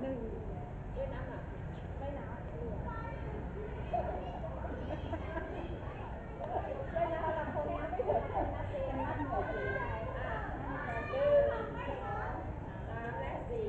หนึ่งเอ็น้ำอะไม่นะเหลือเวเราคนนับไม่ถึงนนันับหมดเลอ่หนึ่งสามและสี่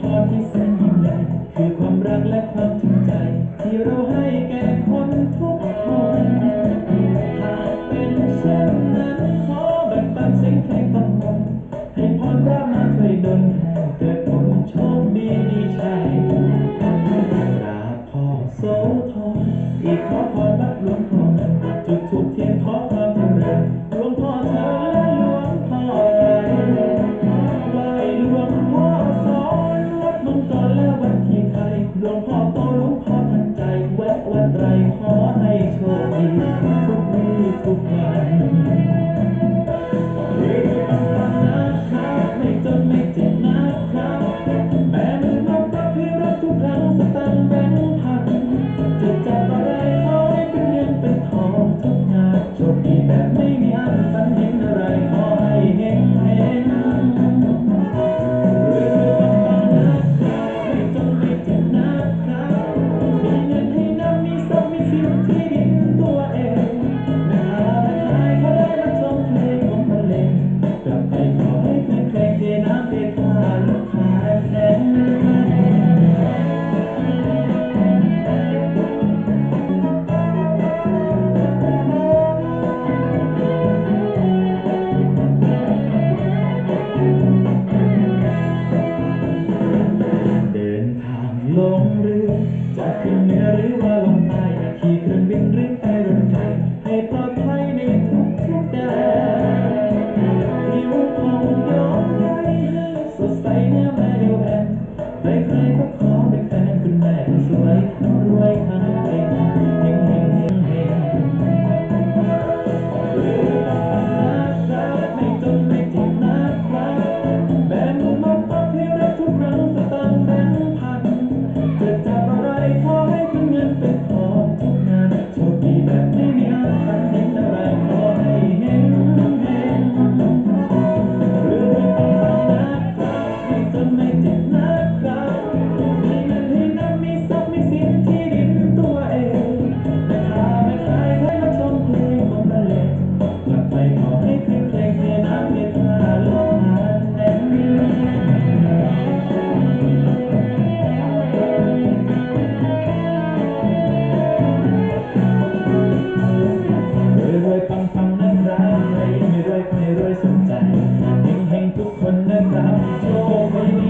ภาที่แสนยิ่งใหญ่คือความรักและความทุ่งใจที่เราให้ I'm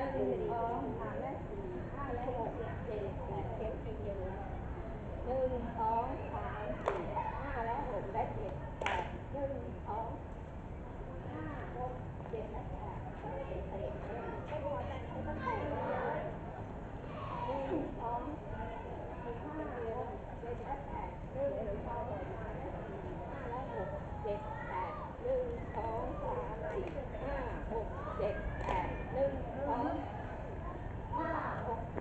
อยู่เนี่ยหนึ่งสองสามและสี่ห้าและหกเจ็ดแปดเข็มทีเดียวเลยหนึ่งสองสามสี่ห้าและหกและเจ็ดแปดหนึ่งสองห้าหกเจ็ดและแปดเจ็ดเจ็ดเจ็ดไม่พอใจไม่ต้องใส่เลยหนึ่งสองสี่ห้าหกเจ็ดและแปดหนึ่งสองสามและสี่ห้าและหกเจ็ดแปดหนึ่งสองสามสี่ห้าหกเจ็ด